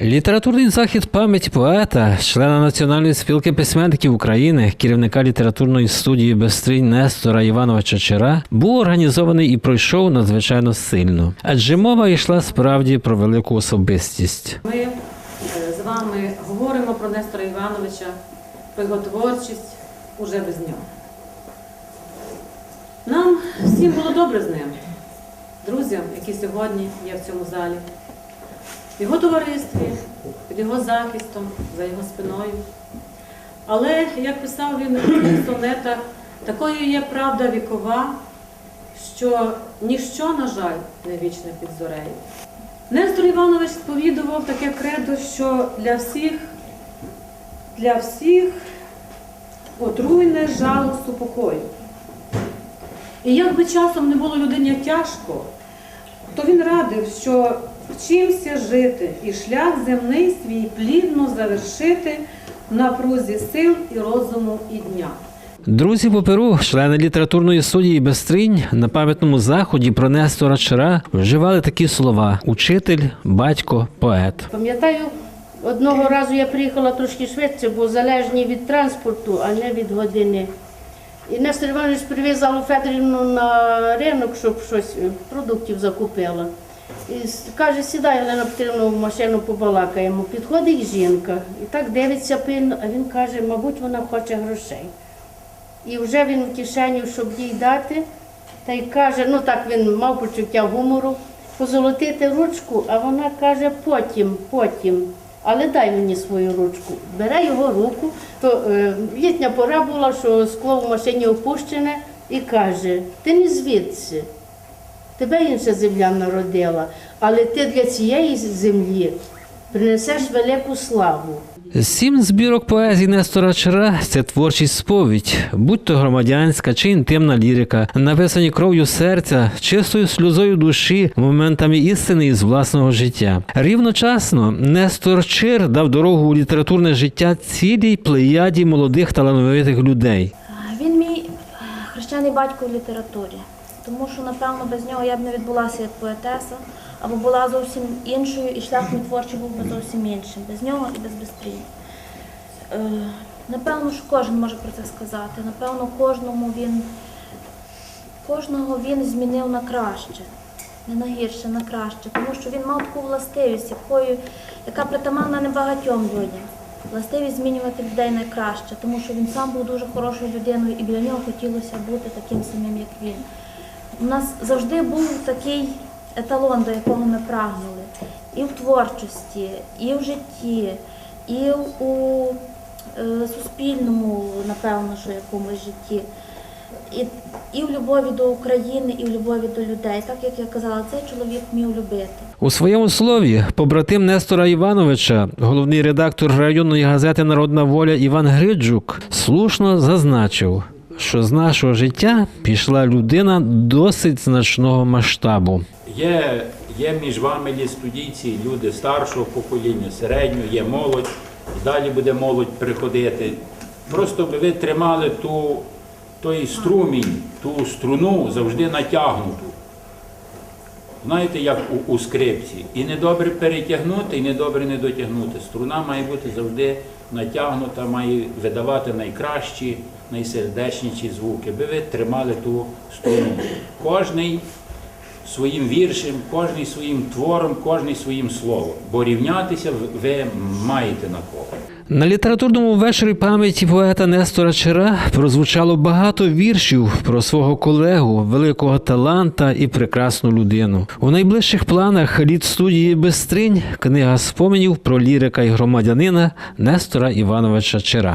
Літературний захід пам'ять поета, члена Національної спілки письменників України, керівника літературної студії Бестринь Нестора Івановича Чера, був організований і пройшов надзвичайно сильно. Адже мова йшла справді про велику особистість. Ми е, з вами говоримо про Нестора Івановича, про його творчість уже без нього. Нам всім було добре з ним, друзям, які сьогодні є в цьому залі, в його товаристві, під його захистом, за його спиною. Але, як писав він у сонетах, такою є правда вікова, що ніщо, на жаль, не вічне під зорею. Нестор Іванович сповідував таке кредо, що для всіх, для всіх отруйне жало супокою. І як би часом не було людині тяжко, то він радив, що вчимся жити і шлях земний свій плідно завершити в напрузі сил і розуму і дня. Друзі по Перу, члени літературної студії Бестринь на пам'ятному заході про Нестора Чера вживали такі слова: учитель, батько, поет. Пам'ятаю, одного разу я приїхала трошки швидше, бо залежні від транспорту, а не від години. І Нестор Іванович привіз Аллу Федорівну на ринок, щоб щось е, продуктів закупила. Каже, сідай Олена Петрівна в машину побалакаємо. Підходить жінка і так дивиться пильно, а він каже, мабуть, вона хоче грошей. І вже він в кишеню, щоб їй дати, та й каже, ну так він мав почуття гумору, позолотити ручку, а вона каже, потім, потім. Але дай мені свою ручку. Бере його руку, то е, літня пора була, що скло в машині опущене, і каже: ти не звідси, тебе інша земля народила, але ти для цієї землі принесеш велику славу. Сім збірок поезії Нестора Чера це творчість сповідь, будь то громадянська чи інтимна лірика, написані кров'ю серця, чистою сльозою душі, моментами істини із власного життя. Рівночасно Нестор Чир дав дорогу у літературне життя цілій плеяді молодих талановитих людей. Він мій е, хрещений батько в літературі, тому що, напевно, без нього я б не відбулася як поетеса, або була зовсім іншою, і шлях мій творчий був би зовсім іншим. Без нього і без Бестрії. Е, напевно, що кожен може про це сказати. Напевно, кожному він, кожного він змінив на краще. Не на гірше, на краще, тому що він мав таку властивість, якою, яка притаманна небагатьом людям. Властивість змінювати людей на краще, тому що він сам був дуже хорошою людиною і біля нього хотілося бути таким самим, як він. У нас завжди був такий еталон, до якого ми прагнули. І в творчості, і в житті, і у е, суспільному, напевно, що якомусь житті. І, і в любові до України, і в любові до людей. Так як я казала, цей чоловік вмів любити. У своєму слові побратим Нестора Івановича, головний редактор районної газети Народна воля Іван Гриджук, слушно зазначив, що з нашого життя пішла людина досить значного масштабу. Є, є між вами є студійці, люди старшого покоління, середнього, є молодь, далі буде молодь приходити. Просто би ви тримали ту, той струмінь, ту струну завжди натягнуту. Знаєте, як у, у скрипці. І недобре перетягнути, і недобре не дотягнути. Струна має бути завжди натягнута, має видавати найкращі, найсердечніші звуки. Би ви тримали ту струну. Кожний своїм віршем, кожний своїм твором, кожний своїм словом. Бо рівнятися ви маєте на кого. На літературному вечорі пам'яті поета Нестора Чера прозвучало багато віршів про свого колегу, великого таланта і прекрасну людину. У найближчих планах літ студії Бестринь книга споменів про лірика і громадянина Нестора Івановича Чера.